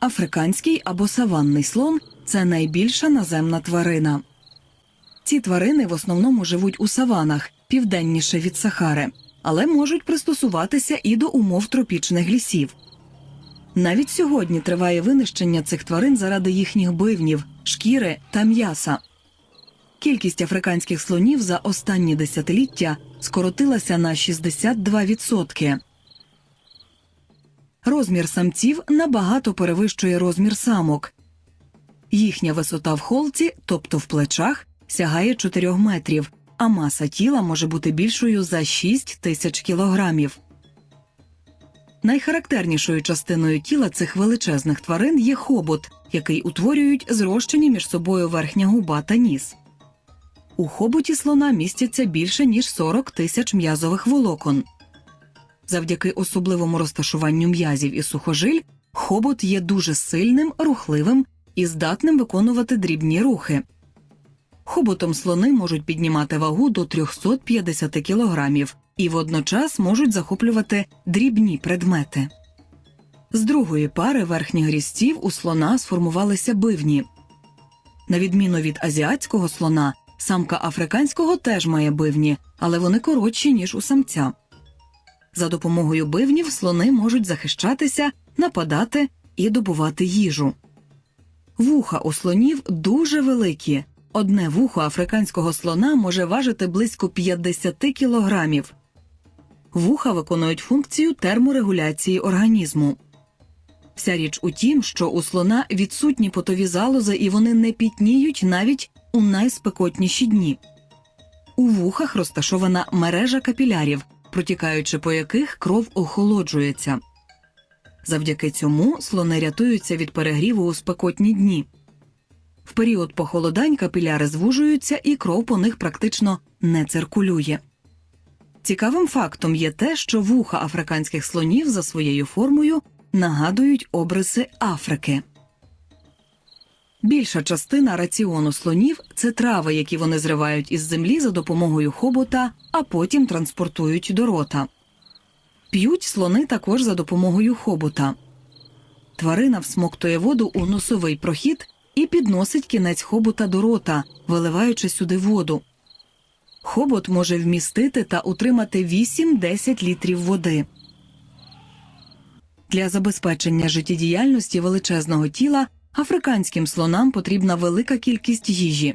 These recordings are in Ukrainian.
Африканський або саванний слон це найбільша наземна тварина. Ці тварини в основному живуть у саванах, південніше від Сахари, але можуть пристосуватися і до умов тропічних лісів. Навіть сьогодні триває винищення цих тварин заради їхніх бивнів, шкіри та м'яса. Кількість африканських слонів за останні десятиліття скоротилася на 62%. Розмір самців набагато перевищує розмір самок. Їхня висота в холці, тобто в плечах, сягає 4 метрів, а маса тіла може бути більшою за 6 тисяч кілограмів. Найхарактернішою частиною тіла цих величезних тварин є хобот, який утворюють зрощені між собою верхня губа та ніс. У хоботі слона містяться більше ніж 40 тисяч м'язових волокон. Завдяки особливому розташуванню м'язів і сухожиль, хобот є дуже сильним, рухливим і здатним виконувати дрібні рухи. Хоботом слони можуть піднімати вагу до 350 кілограмів і водночас можуть захоплювати дрібні предмети. З другої пари верхніх різців у слона сформувалися бивні. На відміну від азіатського слона, самка африканського теж має бивні, але вони коротші, ніж у самця. За допомогою бивнів слони можуть захищатися, нападати і добувати їжу. Вуха у слонів дуже великі. Одне вухо африканського слона може важити близько 50 кілограмів. Вуха виконують функцію терморегуляції організму. Вся річ у тім, що у слона відсутні потові залози і вони не пітніють навіть у найспекотніші дні. У вухах розташована мережа капілярів, протікаючи по яких кров охолоджується. Завдяки цьому слони рятуються від перегріву у спекотні дні. В період похолодань капіляри звужуються і кров по них практично не циркулює. Цікавим фактом є те, що вуха африканських слонів за своєю формою нагадують обриси Африки. Більша частина раціону слонів це трави, які вони зривають із землі за допомогою хобота, а потім транспортують до рота. П'ють слони також за допомогою хобота. Тварина всмоктує воду у носовий прохід і підносить кінець хобота до рота, виливаючи сюди воду. Хобот може вмістити та утримати 8-10 літрів води. Для забезпечення життєдіяльності величезного тіла африканським слонам потрібна велика кількість їжі.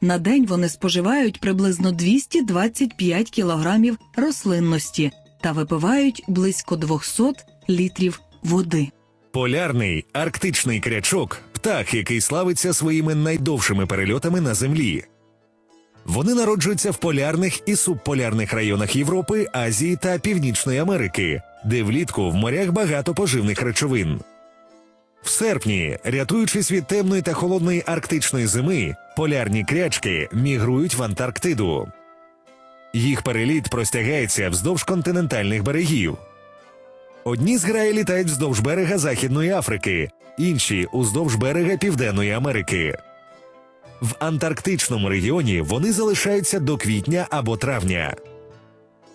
На день вони споживають приблизно 225 кілограмів рослинності та випивають близько 200 літрів води. Полярний арктичний крячок птах, який славиться своїми найдовшими перельотами на землі. Вони народжуються в полярних і субполярних районах Європи, Азії та Північної Америки, де влітку в морях багато поживних речовин. В серпні, рятуючись від темної та холодної арктичної зими, полярні крячки мігрують в Антарктиду. Їх переліт простягається вздовж континентальних берегів. Одні зграї літають вздовж берега Західної Африки, інші уздовж берега Південної Америки. В антарктичному регіоні вони залишаються до квітня або травня.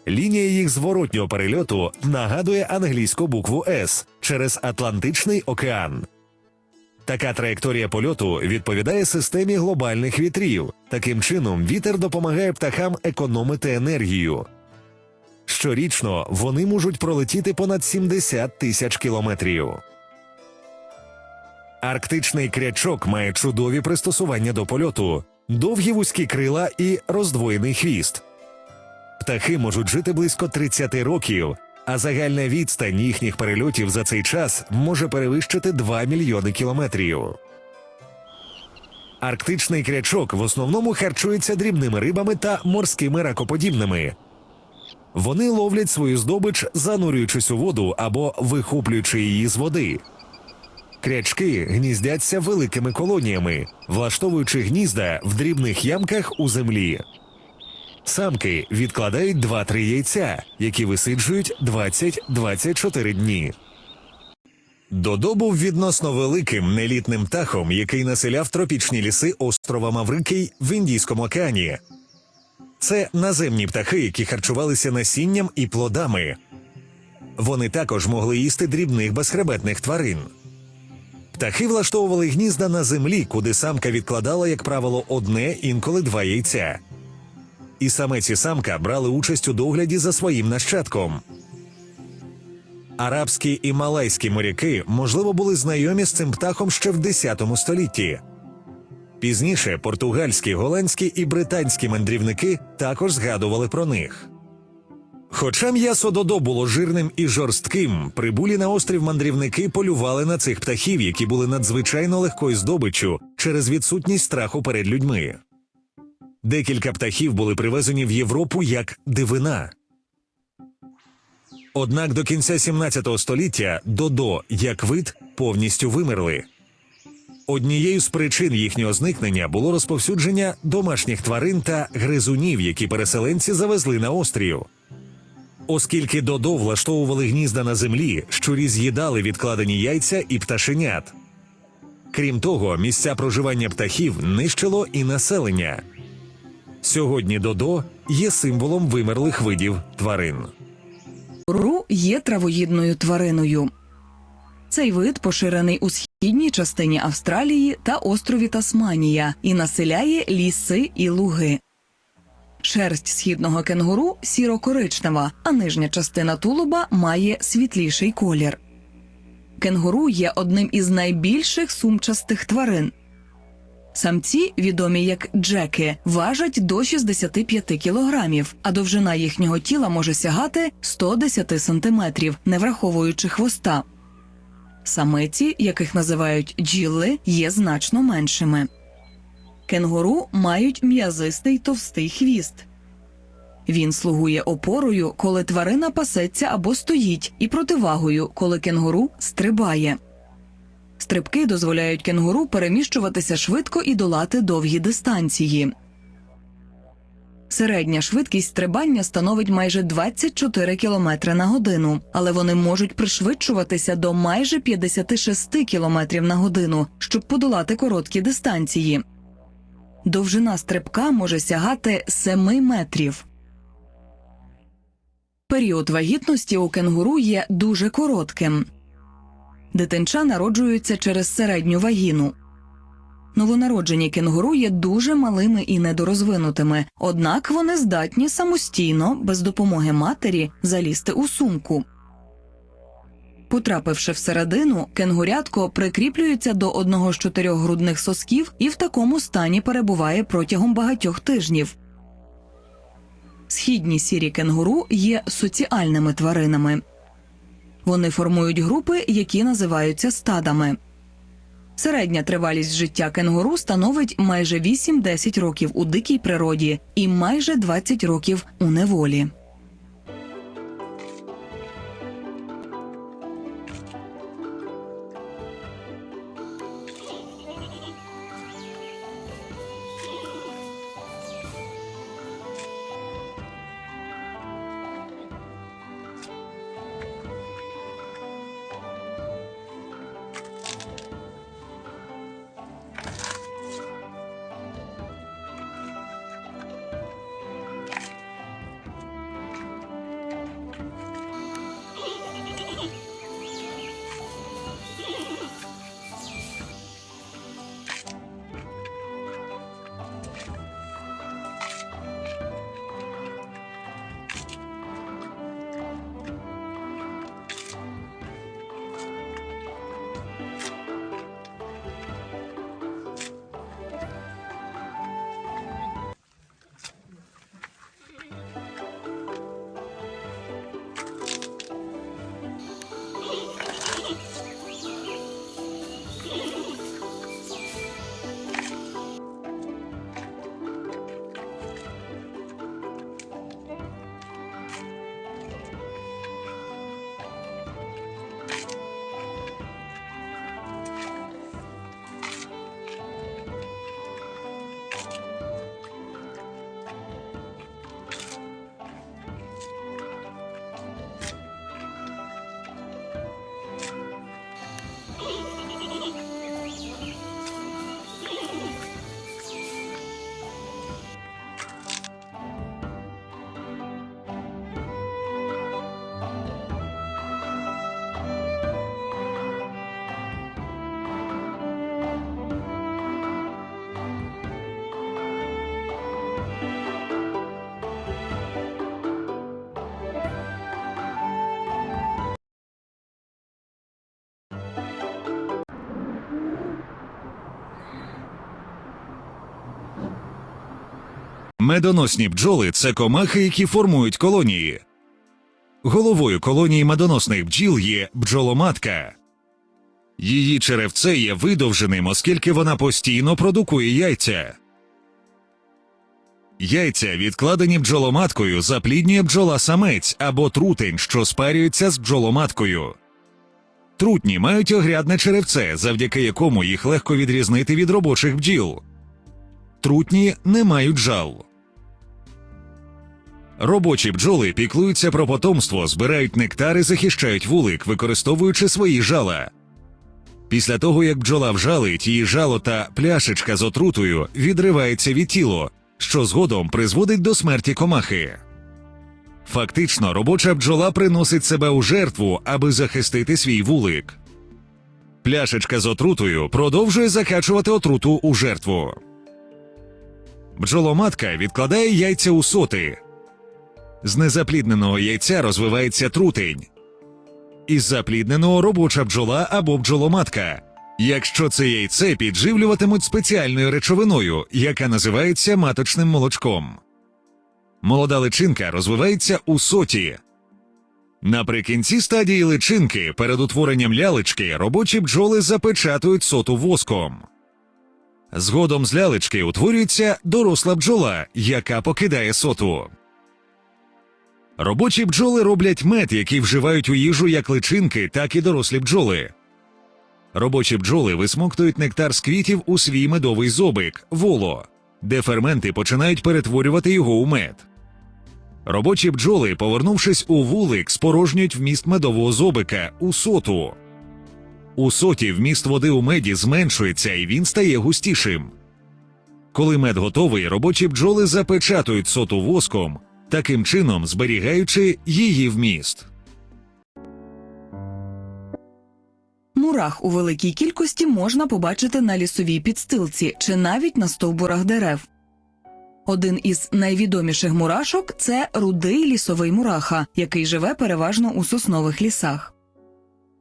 Лінія їх зворотнього перельоту нагадує англійську букву С через Атлантичний океан. Така траєкторія польоту відповідає системі глобальних вітрів. Таким чином, вітер допомагає птахам економити енергію. Щорічно вони можуть пролетіти понад 70 тисяч кілометрів. Арктичний крячок має чудові пристосування до польоту, довгі вузькі крила і роздвоєний хвіст. Птахи можуть жити близько 30 років, а загальна відстань їхніх перельотів за цей час може перевищити 2 мільйони кілометрів. Арктичний крячок в основному харчується дрібними рибами та морськими ракоподібними. Вони ловлять свою здобич, занурюючись у воду або вихоплюючи її з води. Крячки гніздяться великими колоніями, влаштовуючи гнізда в дрібних ямках у землі. Самки відкладають 2-3 яйця, які висиджують 20-24 дні. Додо був відносно великим нелітним птахом, який населяв тропічні ліси острова Маврикий в Індійському океані. Це наземні птахи, які харчувалися насінням і плодами. Вони також могли їсти дрібних безхребетних тварин. Птахи влаштовували гнізда на землі, куди самка відкладала, як правило, одне, інколи два яйця. І самець і самка брали участь у догляді за своїм нащадком. Арабські і малайські моряки, можливо, були знайомі з цим птахом ще в X столітті. Пізніше португальські, голландські і британські мандрівники також згадували про них. Хоча м'ясо додо було жирним і жорстким, прибулі на острів мандрівники полювали на цих птахів, які були надзвичайно легкою здобиччю через відсутність страху перед людьми. Декілька птахів були привезені в Європу як дивина. Однак до кінця 17 століття додо як вид повністю вимерли. Однією з причин їхнього зникнення було розповсюдження домашніх тварин та гризунів, які переселенці завезли на острів. Оскільки додо влаштовували гнізда на землі, щурі з'їдали відкладені яйця і пташенят. Крім того, місця проживання птахів нищило і населення. Сьогодні додо є символом вимерлих видів тварин. Ру є травоїдною твариною. Цей вид поширений у східній частині Австралії та острові Тасманія і населяє ліси і луги. Шерсть східного кенгуру сіро-коричнева, а нижня частина тулуба має світліший колір. Кенгуру є одним із найбільших сумчастих тварин. Самці, відомі як джеки, важать до 65 кілограмів, а довжина їхнього тіла може сягати 110 сантиметрів, не враховуючи хвоста. Самиці, яких називають джілли, є значно меншими. Кенгуру мають м'язистий товстий хвіст. Він слугує опорою, коли тварина пасеться або стоїть, і противагою, коли кенгуру стрибає. Стрибки дозволяють кенгуру переміщуватися швидко і долати довгі дистанції. Середня швидкість стрибання становить майже 24 км на годину, але вони можуть пришвидшуватися до майже 56 км на годину, щоб подолати короткі дистанції. Довжина стрибка може сягати 7 метрів. Період вагітності у кенгуру є дуже коротким. Дитинча народжуються через середню вагіну. Новонароджені кенгуру є дуже малими і недорозвинутими, однак вони здатні самостійно, без допомоги матері, залізти у сумку. Потрапивши всередину, кенгурятко прикріплюється до одного з чотирьох грудних сосків і в такому стані перебуває протягом багатьох тижнів. Східні сірі кенгуру є соціальними тваринами. Вони формують групи, які називаються стадами. Середня тривалість життя кенгуру становить майже 8-10 років у дикій природі і майже 20 років у неволі. Медоносні бджоли це комахи, які формують колонії. Головою колонії медоносних бджіл є бджоломатка. Її черевце є видовженим, оскільки вона постійно продукує яйця. Яйця, відкладені бджоломаткою, запліднює бджола-самець або трутень, що спарюється з бджоломаткою. Трутні мають огрядне черевце, завдяки якому їх легко відрізнити від робочих бджіл. Трутні не мають жал. Робочі бджоли піклуються про потомство, збирають нектар і захищають вулик, використовуючи свої жала. Після того, як бджола вжалить, її жало та пляшечка з отрутою відривається від тіла, що згодом призводить до смерті комахи. Фактично, робоча бджола приносить себе у жертву, аби захистити свій вулик. Пляшечка з отрутою продовжує закачувати отруту у жертву. Бджоломатка відкладає яйця у соти. З незаплідненого яйця розвивається трутень. Із заплідненого робоча бджола або бджоломатка. Якщо це яйце підживлюватимуть спеціальною речовиною, яка називається маточним молочком. Молода личинка розвивається у соті. Наприкінці стадії личинки перед утворенням лялечки робочі бджоли запечатують соту воском. Згодом з лялечки утворюється доросла бджола, яка покидає соту. Робочі бджоли роблять мед, який вживають у їжу як личинки, так і дорослі бджоли. Робочі бджоли висмоктують нектар з квітів у свій медовий зобик воло, де ферменти починають перетворювати його у мед. Робочі бджоли, повернувшись у вулик, спорожнюють вміст медового зобика у соту. У соті вміст води у меді зменшується і він стає густішим. Коли мед готовий, робочі бджоли запечатують соту воском, таким чином зберігаючи її вміст. Мурах у великій кількості можна побачити на лісовій підстилці чи навіть на стовбурах дерев. Один із найвідоміших мурашок це рудий лісовий мураха, який живе переважно у соснових лісах.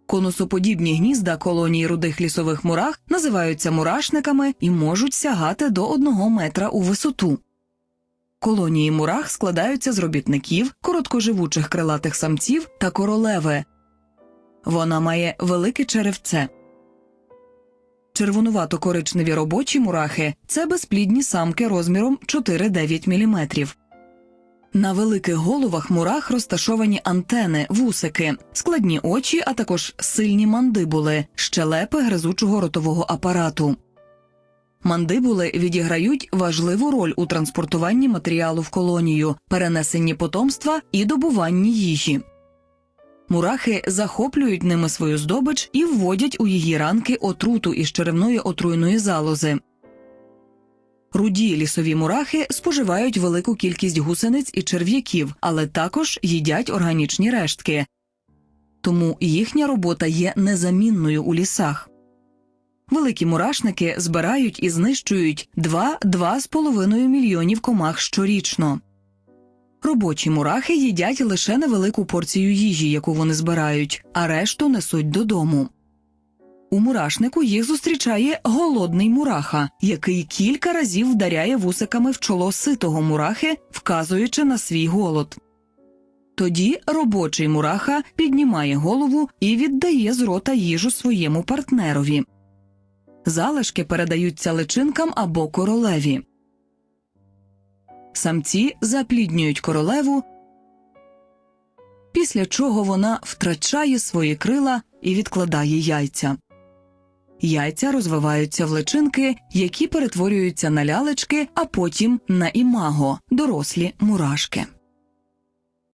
Конусоподібні гнізда колонії рудих лісових мурах називаються мурашниками і можуть сягати до одного метра у висоту. Колонії мурах складаються з робітників, короткоживучих крилатих самців та королеви. Вона має велике черевце. Червонувато-коричневі робочі мурахи це безплідні самки розміром 4-9 мм. На великих головах мурах розташовані антени, вусики, складні очі, а також сильні мандибули, щелепи гризучого ротового апарату. Мандибули відіграють важливу роль у транспортуванні матеріалу в колонію, перенесенні потомства і добуванні їжі. Мурахи захоплюють ними свою здобич і вводять у її ранки отруту із черевної отруйної залози. Руді лісові мурахи споживають велику кількість гусениць і черв'яків, але також їдять органічні рештки. Тому їхня робота є незамінною у лісах. Великі мурашники збирають і знищують 2-2,5 мільйонів комах щорічно. Робочі мурахи їдять лише невелику порцію їжі, яку вони збирають, а решту несуть додому. У мурашнику їх зустрічає голодний мураха, який кілька разів вдаряє вусиками в чоло ситого мурахи, вказуючи на свій голод. Тоді робочий мураха піднімає голову і віддає з рота їжу своєму партнерові. Залишки передаються личинкам або королеві. Самці запліднюють королеву, після чого вона втрачає свої крила і відкладає яйця. Яйця розвиваються в личинки, які перетворюються на лялечки, а потім на імаго дорослі мурашки.